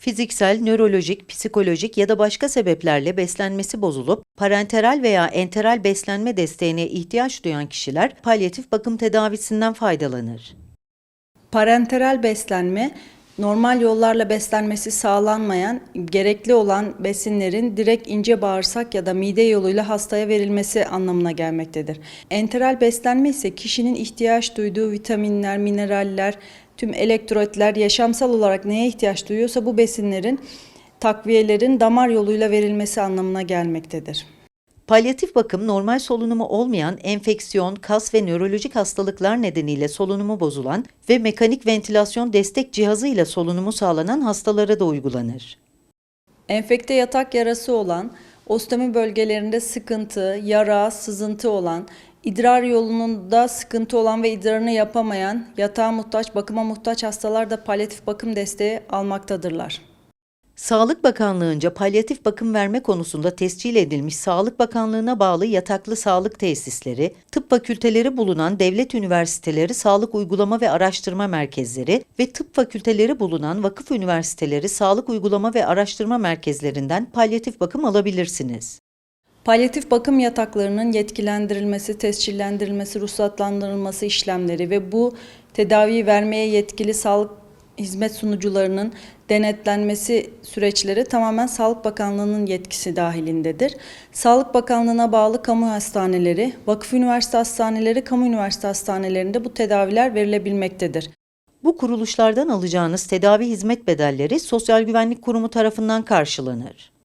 Fiziksel, nörolojik, psikolojik ya da başka sebeplerle beslenmesi bozulup parenteral veya enteral beslenme desteğine ihtiyaç duyan kişiler palyatif bakım tedavisinden faydalanır. Parenteral beslenme, normal yollarla beslenmesi sağlanmayan, gerekli olan besinlerin direkt ince bağırsak ya da mide yoluyla hastaya verilmesi anlamına gelmektedir. Enteral beslenme ise kişinin ihtiyaç duyduğu vitaminler, mineraller, tüm elektrotler yaşamsal olarak neye ihtiyaç duyuyorsa bu besinlerin takviyelerin damar yoluyla verilmesi anlamına gelmektedir. Palyatif bakım normal solunumu olmayan enfeksiyon, kas ve nörolojik hastalıklar nedeniyle solunumu bozulan ve mekanik ventilasyon destek cihazı ile solunumu sağlanan hastalara da uygulanır. Enfekte yatak yarası olan, ostomi bölgelerinde sıkıntı, yara, sızıntı olan, idrar yolunda sıkıntı olan ve idrarını yapamayan, yatağa muhtaç, bakıma muhtaç hastalar da palyatif bakım desteği almaktadırlar. Sağlık Bakanlığı'nca palyatif bakım verme konusunda tescil edilmiş Sağlık Bakanlığı'na bağlı yataklı sağlık tesisleri, tıp fakülteleri bulunan devlet üniversiteleri sağlık uygulama ve araştırma merkezleri ve tıp fakülteleri bulunan vakıf üniversiteleri sağlık uygulama ve araştırma merkezlerinden palyatif bakım alabilirsiniz. Palyatif bakım yataklarının yetkilendirilmesi, tescillendirilmesi, ruhsatlandırılması işlemleri ve bu tedaviyi vermeye yetkili sağlık hizmet sunucularının denetlenmesi süreçleri tamamen Sağlık Bakanlığı'nın yetkisi dahilindedir. Sağlık Bakanlığı'na bağlı kamu hastaneleri, vakıf üniversite hastaneleri, kamu üniversite hastanelerinde bu tedaviler verilebilmektedir. Bu kuruluşlardan alacağınız tedavi hizmet bedelleri Sosyal Güvenlik Kurumu tarafından karşılanır.